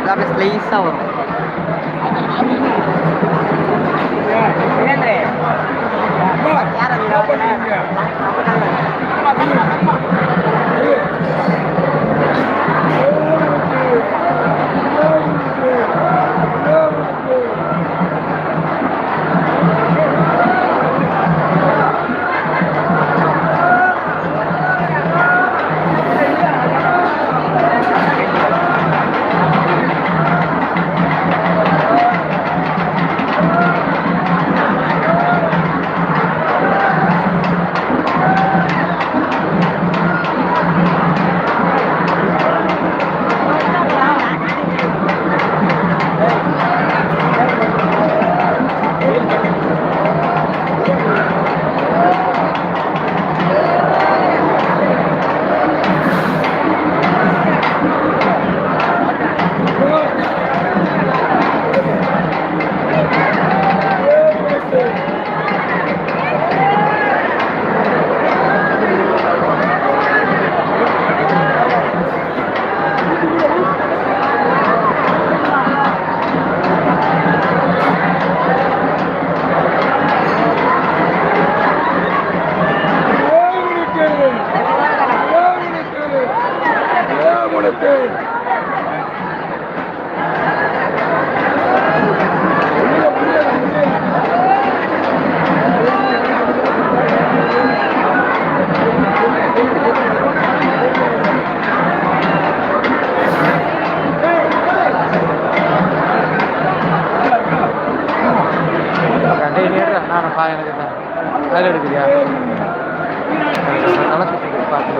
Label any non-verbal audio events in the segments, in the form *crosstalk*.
அது அப்படியே ஸ்லைஸாக வரும். டேய் நான் பா எனக்கு தான். அதில் எடுக்கிறியா? நல்லா சுற்றி பார்த்து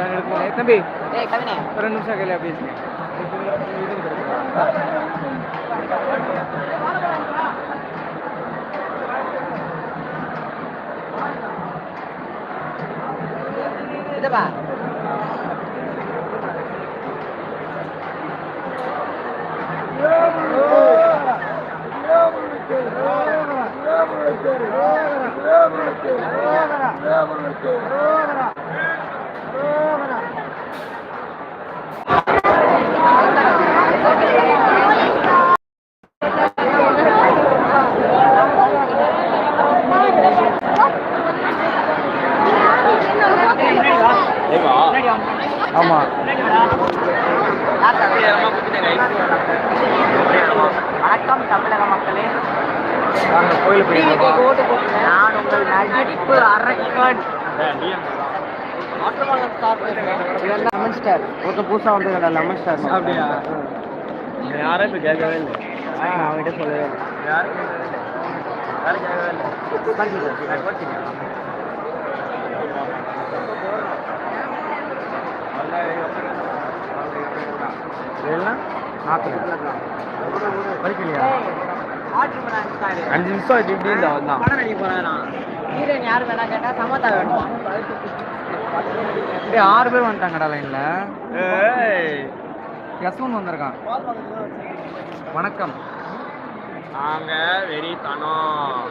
எடுக்கல தம்பி. ரெண்டு நிமிஷம் கையில் பேசுங்க இதுப்பா. ஆமாம் நாங்கள் கோயிலுக்கு போயிருந்தோம் நான் உங்கள் நடிப்பு அரக்கன். லெமன் ஸ்டார் ஒருத்தர் புதுசாக வந்து லெமன் ஸ்டார் அப்படியா யாரும் இப்போ கேட்கவே இல்லை. ஆ அவன்கிட்ட சொல்லவே இல்லை. யாரும் யாரும் கேட்கவே இல்லை. படிக்கலையா அஞ்சு நிமிஷம் ஆச்சு இப்படி இருந்தா வந்தான். படம் நடிக்க போறேன் ஹீரோயின் யார் வேணா கேட்டா சமத்தா வேணும்? டேய் ஆறு பேர் வந்துட்டாங்கடா லைன்ல ஏய். யஸ்வந்த் வந்திருக்கான். வணக்கம். நாங்க வெறித்தனம்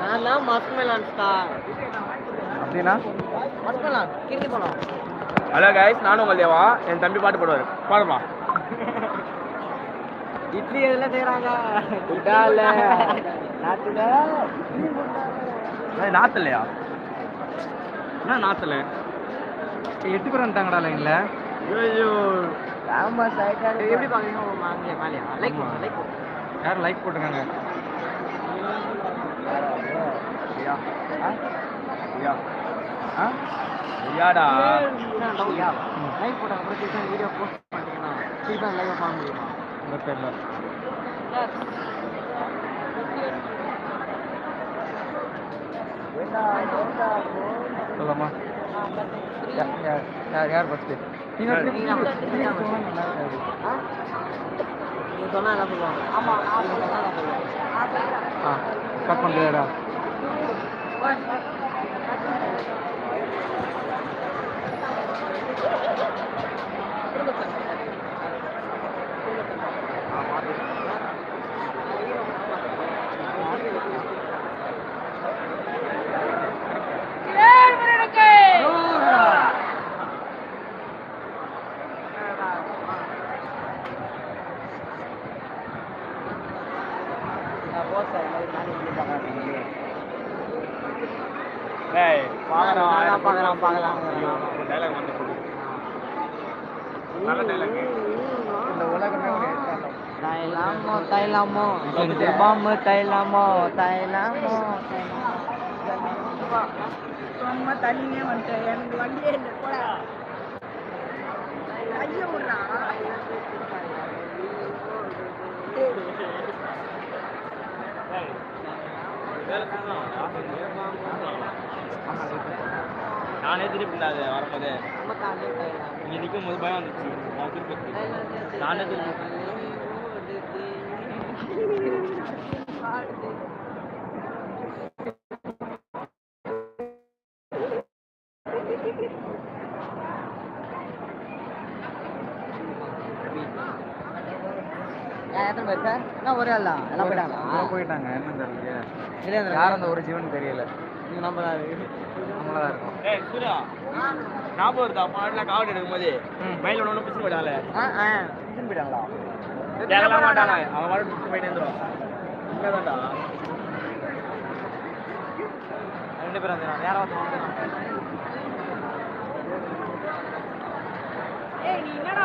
நான் தான் மஸ்மெலான் ஸ்டார் அப்படின்னா? மஸ்மெலான் கிண்டி போனோம் ஹலோ கைஸ் நானும் உங்கள் தேவா என் தம்பி பாட்டு பாடுவார். பாடுமா? இட்லி எதுல செய்யறாங்க இடால நாட்டுல நாத்தலையா? என்ன நாத்தல? எட்டு பேர் வந்துட்டாங்கடா லைன்ல ஐயோ ஆமா சைட்டாடு எப்படி பாக்குறீங்க? மேலையா லைக். லைக் யாரும் லைக் போட்டுருக்காங்க? ஐயாடா லைக் போட்ட அப்புறம் வீடியோ போஸ்ட் பண்ணிட்டீங்கன்னா திருப்பி லைவ் பண்ண முடியுமா? இந்த பேர்ல சொல்லலாமா யார் யார் யார் இருக்காது. ஆ? நீங்க சொன்னா என்ன சொல்லுவாங்க ஆமா நீங்க சொன்னா என்ன சொல்லுவாங்க ஆ கட் பண்ணுறியாடா டேய் பார்க்கலாம், பார்க்கலாம், பார்க்கலாம். டைலாக் வந்து கொடு நல்ல டைலாக் இந்த உலகமே. தைலாமோ தைலாமோ. பாம்பு தைலாமோ தைலாமோ. சும்மா தண்ணியே வந்துட்டேன் எனக்கு வண்டியே இல்லை போடா. ஐயோ நானே திருப்பி அது வரும்போது இங்க நிற்கும் போது பயம் வந்துச்சு. நான் திருப்பி நானே திருப்பி *laughs* எத்தனை பேர் சார் என்ன ஒரே ஆள்? தான் எல்லாம் போயிட்டாங்களா? எல்லாம் போயிட்டாங்க. என்ன தெரியல இல்லையா? யார் அந்த ஒரு ஜீவன் தெரியல. நீங்க நம்ம தான் நம்மளா தான் இருக்கோம். ஏய் சூர்யா. ஞாபகம் இருக்கா? பாட்டில் காவடி எடுக்கும்போது மயில் ஒன்று பிடிச்சி போயிட்டாங்களே. ஆ ஆ. இதுன்னு போயிட்டாங்களா? கேட்கலாம் மாட்டாங்க. அவன் மட்டும் பிடிச்சி போயிட்டு இருந்துருவான். உண்மைதான்டா. ரெண்டு பேரும் வந்து யாராவது ஏய் நீ என்னடா